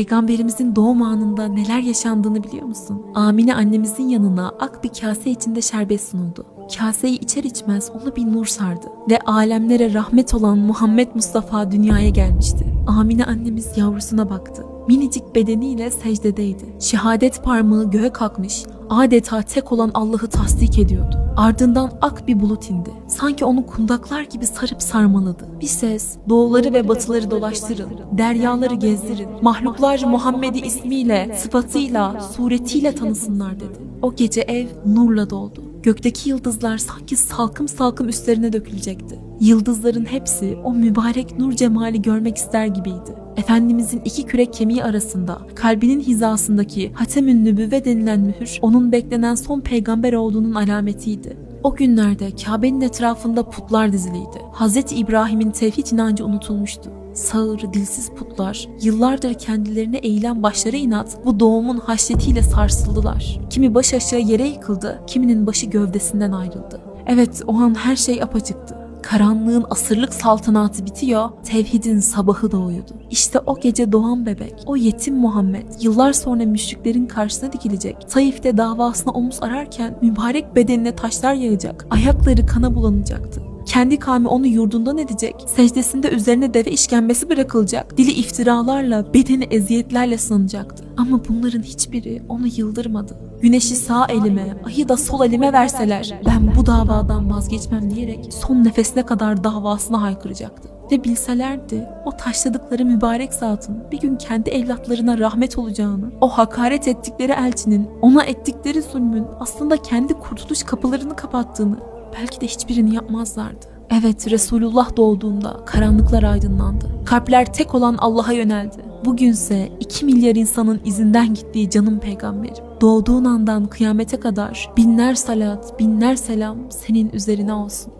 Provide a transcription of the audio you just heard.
Peygamberimizin doğum anında neler yaşandığını biliyor musun? Amine annemizin yanına ak bir kase içinde şerbet sunuldu. Kaseyi içer içmez onu bir nur sardı ve alemlere rahmet olan Muhammed Mustafa dünyaya gelmişti. Amine annemiz yavrusuna baktı. Minicik bedeniyle secdedeydi. Şehadet parmağı göğe kalkmış, adeta tek olan Allah'ı tasdik ediyordu. Ardından ak bir bulut indi. Sanki onu kundaklar gibi sarıp sarmaladı. Bir ses, doğuları ve batıları dolaştırın, deryaları gezdirin, mahluklar Muhammed'i ismiyle, sıfatıyla, suretiyle tanısınlar dedi. O gece ev nurla doldu. Gökteki yıldızlar sanki salkım salkım üstlerine dökülecekti. Yıldızların hepsi o mübarek nur cemali görmek ister gibiydi. Efendimizin iki kürek kemiği arasında, kalbinin hizasındaki Hatemün Nübüvve denilen mühür, onun beklenen son peygamber olduğunun alametiydi. O günlerde Kabe'nin etrafında putlar diziliydi. Hz. İbrahim'in tevhid inancı unutulmuştu. Sağır, dilsiz putlar, yıllardır kendilerine eğilen başları inat bu doğumun haşyetiyle sarsıldılar. Kimi baş aşağı yere yıkıldı, kiminin başı gövdesinden ayrıldı. Evet o an her şey apaçıktı. Karanlığın asırlık saltanatı bitiyor, tevhidin sabahı doğuyordu. İşte o gece doğan bebek, o yetim Muhammed, yıllar sonra müşriklerin karşısına dikilecek. Taif'te davasına omuz ararken mübarek bedenine taşlar yağacak, ayakları kana bulanacaktı. Kendi kavmi onu yurdundan edecek, secdesinde üzerine deve işkembesi bırakılacak, dili iftiralarla, bedeni eziyetlerle sınanacaktı. Ama bunların hiçbiri onu yıldırmadı. Güneşi sağ elime, ayı da sol elime verseler ben bu davadan vazgeçmem diyerek son nefesine kadar davasına haykıracaktı. Ve bilselerdi o taşladıkları mübarek zatın bir gün kendi evlatlarına rahmet olacağını, o hakaret ettikleri elçinin, ona ettikleri zulmün aslında kendi kurtuluş kapılarını kapattığını belki de hiçbirini yapmazlardı. Evet Resulullah doğduğunda karanlıklar aydınlandı. Kalpler tek olan Allah'a yöneldi. Bugünse 2 milyar insanın izinden gittiği canım peygamberim. Doğduğun andan kıyamete kadar binler salat, binler selam senin üzerine olsun.